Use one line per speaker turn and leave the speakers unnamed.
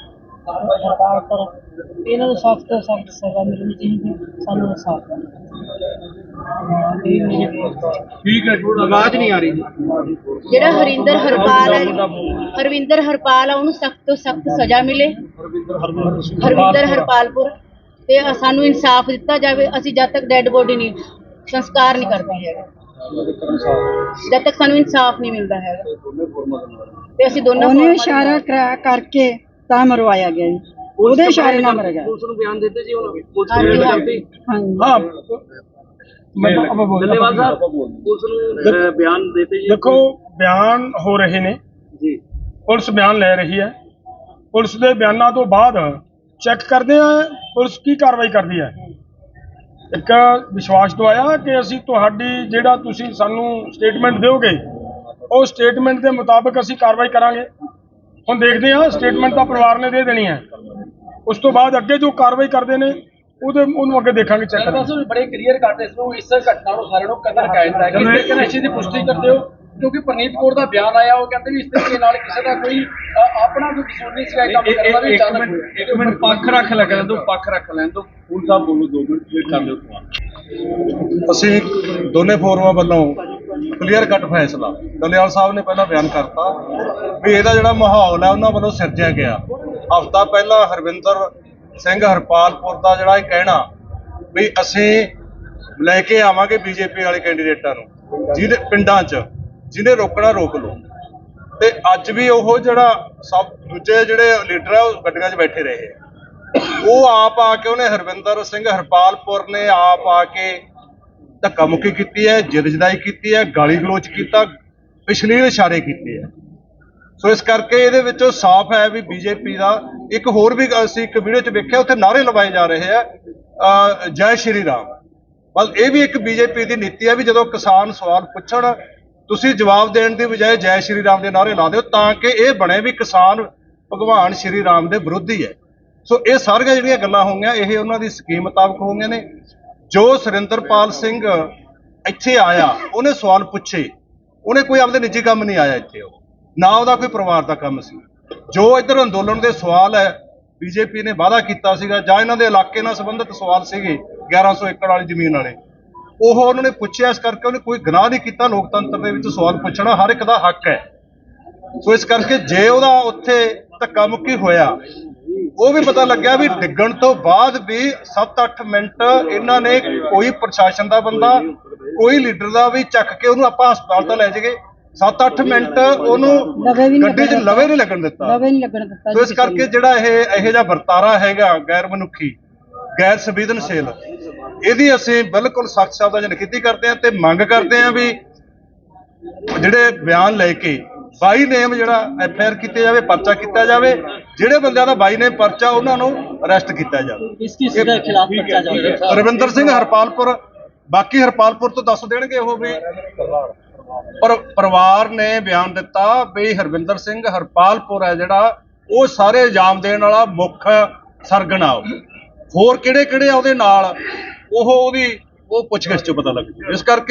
ਸਰਕਾਰ ਪਰ ਇਹਨਾਂ ਨੂੰ ਸਖਤ ਤੋਂ ਸਖਤ ਸਜ਼ਾ ਮਿਲਣੀ ਚਾਹੀਦੀ ਹੈ। ਸਾਨੂੰ ਇਨਸਾਫ ਇਹ ਮੇਰੀ ਬੇਨਤੀ ਹੈ।
ਠੀਕ ਹੈ ਆਵਾਜ਼ ਨਹੀਂ ਆ ਰਹੀ
ਜਿਹੜਾ ਹਰਿੰਦਰ ਹਰਪਾਲ ਹੈ ਹਰਵਿੰਦਰ ਹਰਪਾਲ ਆ ਉਹਨੂੰ ਸਖਤ ਤੋਂ ਸਖਤ ਸਜ਼ਾ ਮਿਲੇ ਹਰਵਿੰਦਰ ਹਰਪਾਲਪੁਰ ਤੇ ਸਾਨੂੰ ਇਨਸਾਫ ਦਿੱਤਾ ਜਾਵੇ ਅਸੀਂ ਜਦ ਤੱਕ ਡੈੱਡ ਬੋਡੀ ਨਹੀਂ ਸੰਸਕਾਰ ਨਹੀਂ ਕਰਦੇ ਹੈਗੇ ਜਦ। ਤੱਕ ਸਾਨੂੰ ਇਨਸਾਫ ਨਹੀਂ ਮਿਲਦਾ ਹੈਗਾ। ਤੇ ਅਸੀਂ ਦੋਨੋਂ
ਉਹਨੇ ਇਸ਼ਾਰਾ ਕਰਾ ਕਰਕੇ ਤਾਂ ਮਰਵਾਇਆ ਗਿਆ ਜੀ। ਉਹਦੇ ਇਸ਼ਾਰੇ ਨਾਲ ਮਰ ਗਿਆ।
ਪੁਲਿਸ ਨੂੰ ਬਿਆਨ ਦਿੱਤੇ ਜੀ ਹੁਣ ਪੁਲਿਸ ਨੇ
ਹਾਂਜੀ।
ਹਾਂਜੀ।
ਹਾਂ। ਧੰਨਵਾਦ ਸਾਹਿਬ ਪੁਲਿਸ ਨੂੰ ਬਿਆਨ ਦਿੱਤੇ ਜੀ।
ਦੇਖੋ ਬਿਆਨ ਹੋ ਰਹੇ ਨੇ।
ਜੀ।
ਪੁਲਿਸ ਬਿਆਨ ਲੈ ਰਹੀ ਹੈ। ਪੁਲਿਸ ਦੇ ਬਿਆਨਾਂ ਤੋਂ ਬਾਅਦ ਚੈੱਕ ਕਰਦੇ ਆ ਪੁਲਿਸ ਕੀ ਕਾਰਵਾਈ ਕਰਦੀ ਹੈ। ਇੱਕ ਵਿਸ਼ਵਾਸ ਦਵਾਇਆ ਕਿ ਅਸੀਂ ਤੁਹਾਡੀ ਜਿਹੜਾ ਤੁਸੀਂ ਸਾਨੂੰ ਸਟੇਟਮੈਂਟ ਦਿਓਗੇ ਉਹ ਸਟੇਟਮੈਂਟ ਦੇ ਮੁਤਾਬਕ ਅਸੀਂ ਕਾਰਵਾਈ ਕਰਾਂਗੇ। ਹੁਣ ਦੇਖਦੇ ਹਾਂ ਸਟੇਟਮੈਂਟ ਤਾਂ ਪਰਿਵਾਰ ਨੇ ਦੇ ਦੇਣੀ ਹੈ। ਉਸ ਤੋਂ ਬਾਅਦ ਅੱਗੇ ਜੋ ਕਾਰਵਾਈ ਕਰਦੇ ਨੇ ਉਹਦੇ ਉਹਨੂੰ ਅੱਗੇ ਦੇਖਾਂਗੇ ਚੈੱਕ ਕਰਾਂਗੇ।
ਬੜੇ ਕਲੀਅਰ ਕਰਦੇ ਇਸ ਨੂੰ ਇਸ ਘਟਨਾ ਨੂੰ ਸਾਰਿਆਂ ਨੂੰ ਕਦਰ ਕਾਇਦਾ ਹੈ ਕਿ ਇਸ ਦੀ ਪੁਸ਼ਟੀ ਕਰਦੇ ਹੋ। ਕਿਉਂਕਿ ਪ੍ਰਨੀਤ ਕੌਰ ਦਾ ਬਿਆਨ ਆਇਆ ਉਹ ਕਹਿੰਦੇ ਵੀ ਇਸ ਤਰੀਕੇ ਨਾਲ ਕਿਸੇ ਦਾ ਕੋਈ ਅ, ਆਪਣਾ ਕੋਈ ਕਸੂਰ ਨਹੀਂ ਸੀਗਾ ਇਹ ਕੰਮ ਕਰਨ ਦਾ ਵੀ ਅਚਾਨਕ ਹੋਇਆ।
ਇੱਕ ਮਿੰਟ ਪੱਖ ਰੱਖ ਲੈ ਕਰਨ ਦੋ ਪੱਖ ਰੱਖ ਲੈਣ ਦੋ। ਹੁਣ ਸਾਹਿਬ ਬੋਲੋ ਦੋ ਮਿੰਟ ਵੇਟ ਕਰ ਲਿਓ
ਅਸੀਂ ਦੋਨੇ ਫੋਰਮਾਂ ਵੱਲੋਂ ਕਲੀਅਰ ਕੱਟ ਫੈਸਲਾ। ਦਲਿਆਲ ਸਾਹਿਬ ਨੇ ਪਹਿਲਾਂ ਬਿਆਨ ਕਰਤਾ ਵੀ ਇਹਦਾ ਜਿਹੜਾ ਮਾਹੌਲ ਹੈ ਉਹਨਾਂ ਵੱਲੋਂ ਸਿਰਜਿਆ ਗਿਆ। ਹਫਤਾ ਪਹਿਲਾਂ ਹਰਵਿੰਦਰ ਸਿੰਘ ਹਰਪਾਲਪੁਰ ਦਾ ਜਿਹੜਾ ਇਹ ਕਹਿਣਾ ਵੀ ਅਸੀਂ ਲੈ ਕੇ ਆਵਾਂਗੇ ਬੀਜੇਪੀ ਵਾਲੇ ਕੈਂਡੀਡੇਟਾਂ ਨੂੰ ਜਿਹਦੇ ਪਿੰਡਾਂ 'ਚ। ਜਿਹਨੇ ਰੋਕਣਾ ਰੋਕ ਲਓ। ਤੇ ਅੱਜ ਵੀ ਉਹ ਜਿਹੜਾ ਸਭ ਦੂਜੇ ਜਿਹੜੇ ਲੀਡਰ ਆ, ਉਹ ਗੱਡੀਆਂ 'ਚ ਬੈਠੇ ਰਹੇ ਉਹ ਆਪ ਆ ਕੇ ਉਹਨੇ ਹਰਵਿੰਦਰ ਸਿੰਘ ਹਰਪਾਲਪੁਰ ਨੇ ਆਪ ਆ ਕੇ ਧੱਕਾ ਮੁੱਕੀ ਕੀਤੀ ਹੈ ਜਿਰਜਦਾਈ ਕੀਤੀ ਹੈ ਗਾਲੀ ਗਲੋਚ ਕੀਤਾ ਪਿਛਲੀਲ ਇਸ਼ਾਰੇ ਕੀਤੇ ਹੈ। ਸੋ ਇਸ ਕਰਕੇ ਇਹਦੇ ਵਿੱਚੋਂ ਸਾਫ਼ ਹੈ ਵੀ ਬੀਜੇਪੀ ਦਾ ਇੱਕ ਹੋਰ ਵੀ ਅਸੀਂ ਇੱਕ ਵੀਡੀਓ 'ਚ ਵੇਖਿਆ, ਉੱਥੇ ਨਾਅਰੇ ਲਵਾਏ ਜਾ ਰਹੇ ਆ ਜੈ ਸ਼੍ਰੀ ਰਾਮ। ਬਸ ਇਹ ਵੀ ਇੱਕ ਬੀਜੇਪੀ ਦੀ ਨੀਤੀ ਹੈ ਵੀ ਜਦੋਂ ਕਿਸਾਨ ਸਵਾਲ ਪੁੱਛਣ ਤੁਸੀਂ ਜਵਾਬ ਦੇਣ ਦੀ ਬਜਾਏ ਜੈ ਸ਼੍ਰੀ ਰਾਮ ਦੇ ਨਾਅਰੇ ਲਾ ਦਿਓ ਤਾਂ ਕਿ ਇਹ ਬਣੇ ਵੀ ਕਿਸਾਨ ਭਗਵਾਨ ਸ਼੍ਰੀ ਰਾਮ ਦੇ ਵਿਰੋਧੀ ਹੈ ਸੋ ਇਹ ਸਾਰੀਆਂ ਜਿਹੜੀਆਂ ਗੱਲਾਂ ਹੋਈਆਂ, ਇਹ ਉਹਨਾਂ ਦੀ ਸਕੀਮ ਮੁਤਾਬਕ ਹੋਈਆਂ ਨੇ। ਜੋ ਸੁਰਿੰਦਰਪਾਲ ਸਿੰਘ ਇੱਥੇ ਆਇਆ, ਉਹਨੇ ਸਵਾਲ ਪੁੱਛੇ। ਉਹਨੇ ਕੋਈ ਆਪਦੇ ਨਿੱਜੀ ਕੰਮ ਨਹੀਂ ਆਇਆ ਇੱਥੇ ਉਹ। ਨਾ ਉਹਦਾ ਕੋਈ ਪਰਿਵਾਰ ਦਾ ਕੰਮ ਸੀ। ਜੋ ਇੱਧਰ ਅੰਦੋਲਨ ਦੇ ਸਵਾਲ ਹੈ, ਬੀਜੇਪੀ ਨੇ ਵਾਅਦਾ ਕੀਤਾ ਸੀਗਾ ਜਾਂ ਇਹਨਾਂ ਦੇ ਇਲਾਕੇ ਨਾਲ ਸੰਬੰਧਿਤ ਸਵਾਲ ਸੀਗੇ 1100 ਏਕੜ ਵਾਲੀ ਜ਼ਮੀਨ ਵਾਲੇ। ਉਹ ਉਹਨਾਂ ਨੇ ਪੁੱਛਿਆ ਇਸ ਕਰਕੇ ਉਹਨੇ ਕੋਈ ਗੁਨਾਹ ਨਹੀਂ ਕੀਤਾ ਲੋਕਤੰਤਰ ਦੇ ਵਿੱਚ ਸਵਾਲ ਪੁੱਛਣਾ ਹਰ ਇੱਕ ਦਾ ਹੱਕ ਹੈ। ਸੋ ਇਸ ਕਰਕੇ ਜੇ ਉਹਦਾ ਉੱਥੇ ਧੱਕਾ ਮੁੱਕੀ ਹੋਇਆ ਉਹ ਵੀ ਪਤਾ ਲੱਗਿਆ ਵੀ ਡਿੱਗਣ ਤੋਂ ਬਾਅਦ ਵੀ 7-8 ਮਿੰਟ ਇਹਨਾਂ ਨੇ ਕੋਈ ਪ੍ਰਸ਼ਾਸਨ ਦਾ ਬੰਦਾ ਕੋਈ ਲੀਡਰ ਦਾ ਵੀ ਚੱਕ ਕੇ ਉਹਨੂੰ ਆਪਾਂ ਹਸਪਤਾਲ ਤਾਂ ਲੈ ਜਾਈਏ। 7-8 ਮਿੰਟ ਉਹਨੂੰ ਗੱਡੀ 'ਚ ਲਵੇ ਨਹੀਂ ਲੱਗਣ ਦਿੱਤਾ।
ਲਵੇ ਨਹੀਂ ਲੱਗਣ ਦਿੱਤਾ
ਸੋ ਇਸ ਕਰਕੇ ਜਿਹੜਾ ਇਹ ਇਹੋ ਜਿਹਾ ਵਰਤਾਰਾ ਹੈਗਾ ਗੈਰ ਮਨੁੱਖੀ ਗੈਰ ਸੰਵੇਦਨਸ਼ੀਲ ਇਹਦੀ ਅਸੀਂ ਬਿਲਕੁਲ ਸਖਤ ਸ਼ਬਦਾਂ 'ਚ ਨਿਖੇਧੀ ਕਰਦੇ ਹਾਂ ਤੇ ਮੰਗ ਕਰਦੇ ਹਾਂ ਵੀ ਜਿਹੜੇ ਬਿਆਨ ਲੈ ਕੇ ਬਾਈ ਨੇਮ ਜਿਹੜਾ ਐਫ ਆਰ ਕੀਤਾ ਜਾਵੇ ਪਰਚਾ ਕੀਤਾ ਜਾਵੇ ਜਿਹੜੇ ਬੰਦਿਆਂ ਦਾ ਬਾਈ ਨੇਮ ਪਰਚਾ ਉਹਨਾਂ ਨੂੰ ਅਰੈਸਟ ਕੀਤਾ ਜਾਵੇ।
ਇਸ ਕਿਸ ਦੇ ਖਿਲਾਫ ਪਰਚਾ ਜਾਵੇ
ਰਵਿੰਦਰ ਸਿੰਘ ਹਰਪਾਲਪੁਰ ਬਾਕੀ ਹਰਪਾਲਪੁਰ ਤੋਂ ਦੱਸ ਦੇਣਗੇ ਉਹ ਵੀ। ਪਰ ਪਰਿਵਾਰ ਨੇ ਬਿਆਨ ਦਿੱਤਾ ਵੀ ਹਰਵਿੰਦਰ ਸਿੰਘ ਹਰਪਾਲਪੁਰ ਹੈ ਜਿਹੜਾ ਉਹ ਸਾਰੇ ਇਲਜ਼ਾਮ ਦੇਣ ਵਾਲਾ ਮੁੱਖ ਸਰਗਣਾ ਹੋਰ ਕਿਹੜੇ ਕਿਹੜੇ ਆ ਉਹਦੇ ਨਾਲ? ਉਹ ਉਹਦੀ ਉਹ ਪੁੱਛਗਿੱਛ ਚ ਪਤਾ ਲੱਗ ਜੂ। ਇਸ ਕਰਕੇ